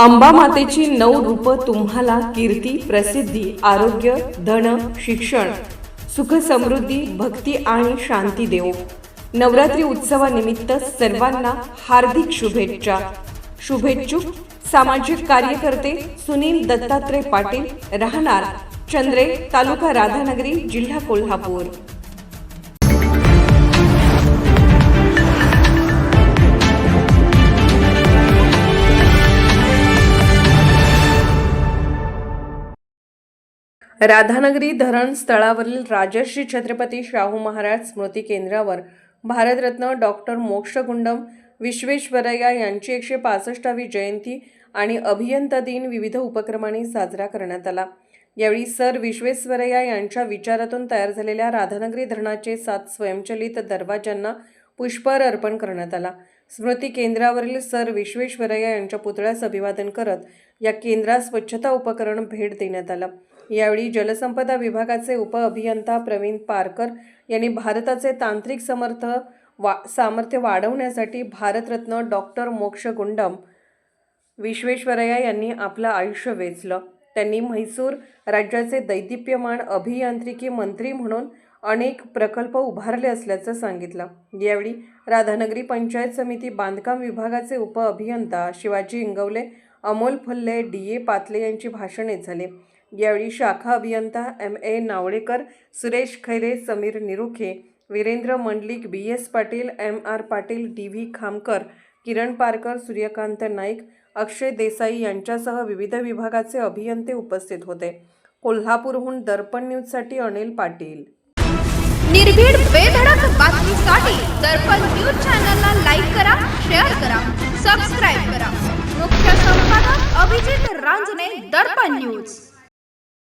अंबा मातेची नऊ रूप तुम्हाला कीर्ती प्रसिद्धी आरोग्य धन शिक्षण सुख समृद्धी भक्ती आणि शांती देव नवरात्री उत्सवानिमित्त सर्वांना हार्दिक शुभेच्छा. शुभेच्छुक सामाजिक कार्यकर्ते सुनील दत्तात्रय पाटील राहणार चंद्रे तालुका राधानगरी जिल्हा कोल्हापूर. राधानगरी धरण स्थळावरील राजर्षी छत्रपती शाहू महाराज स्मृती केंद्रावर भारतरत्न डॉक्टर मोक्षगुंडम विश्वेश्वरय्या यांची एकशे पासष्टावी जयंती आणि अभियंता दिन विविध उपक्रमांनी साजरा करण्यात आला. यावेळी सर विश्वेश्वरय्या यांच्या विचारातून तयार झालेल्या राधानगरी धरणाचे सात स्वयंचलित दरवाजांना पुष्पहार अर्पण करण्यात आला. स्मृती केंद्रावरील सर विश्वेश्वरय्या यांच्या पुतळ्यास अभिवादन करत या केंद्रात स्वच्छता उपकरण भेट देण्यात आलं. यावेळी जलसंपदा विभागाचे उपअभियंता प्रवीण पारकर यांनी भारताचे तांत्रिक समर्थ वा सामर्थ्य वाढवण्यासाठी भारतरत्न डॉक्टर मोक्ष गुंडम विश्वेश्वरय्या यांनी आपलं आयुष्य वेचलं. त्यांनी म्हैसूर राज्याचे दैदिप्यमान अभियांत्रिकी मंत्री म्हणून अनेक प्रकल्प उभारले असल्याचं सांगितलं. यावेळी राधानगरी पंचायत समिती बांधकाम विभागाचे उपअभियंता शिवाजी इंगवले अमोल फल्ले डी ए पातले यांची भाषणे झाली. यावेळी शाखा अभियंता M A Navalekar Suresh Khaire Sameer Nirukhe Virendra Mandlik B S Patil M R Patil D V Khamkar Kiran Parkar Suryakant Naik Akshay Desai यांच्यासह विविध विभागाचे अभियंते उपस्थित होते. कोल्हापूरहून दर्पण न्यूजसाठी अनिल पाटील. निर्भीड बेधडक बातमीसाठी दर्पण न्यूज चॅनलला लाईक करा शेअर करा सबस्क्राईब करा. मुख्य संपादक अभिजित रांजणे दर्पण न्यूज.